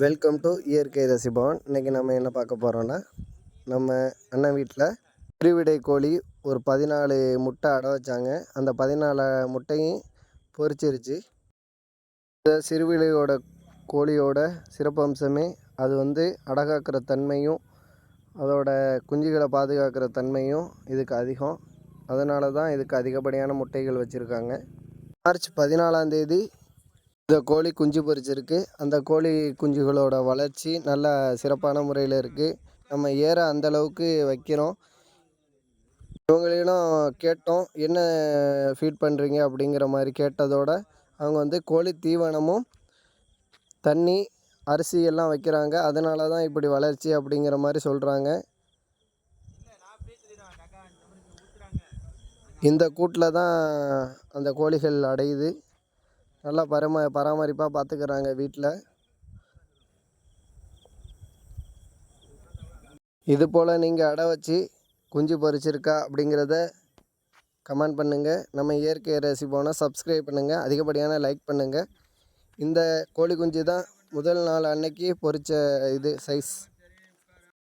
Welcome to இயற்கை ரசிபவன். இன்றைக்கி நம்ம என்ன பார்க்க போகிறோன்னா நம்ம அண்ணன் வீட்டில் திருவிடை கோழி ஒரு பதினாலு முட்டை அடை வச்சாங்க. அந்த பதினாலு முட்டையும் பொறிச்சிருச்சு இந்த சிறுவிடையோட கோழியோட சிறப்பம்சமே அது வந்து அடகாக்கிற தன்மையும் அதோட குஞ்சுகளை பாதுகாக்கிற தன்மையும் இதுக்கு அதிகம். அதனால தான் இதுக்கு அதிகப்படியான முட்டைகள் வச்சுருக்காங்க. மார்ச் பதினாலாம் தேதி இந்த கோழி குஞ்சு பொரிச்சிருக்கு. அந்த கோழி குஞ்சுகளோட வளர்ச்சி நல்ல சிறப்பான முறையில் இருக்குது நம்ம ஏற அந்த அளவுக்கு வைக்கிறோம். இவங்களிடம் கேட்டோம் என்ன ஃபீட் பண்ணுறீங்க அப்படிங்கிற மாதிரி கேட்டதோட அவங்க வந்து கோழி தீவனமும் தண்ணி அரிசி எல்லாம் வைக்கிறாங்க. அதனால தான் இப்படி வளர்ச்சி அப்படிங்கிற மாதிரி சொல்கிறாங்க இந்த கூட்டில் தான் அந்த கோழிகள் அடையுது. நல்லா பரம பராமரிப்பாக பார்த்துக்கிறாங்க வீட்டில் இது போல் நீங்கள் அடை வச்சு குஞ்சு பொறிச்சிருக்கா அப்படிங்கிறத கமெண்ட் பண்ணுங்கள் நம்ம இயற்கை ரசி போனால் சப்ஸ்கிரைப் பண்ணுங்கள் அதிகப்படியான லைக் பண்ணுங்கள் இந்த கோழி குஞ்சு தான் முதல் நாள் அன்னைக்கு பொறிச்ச இது சைஸ்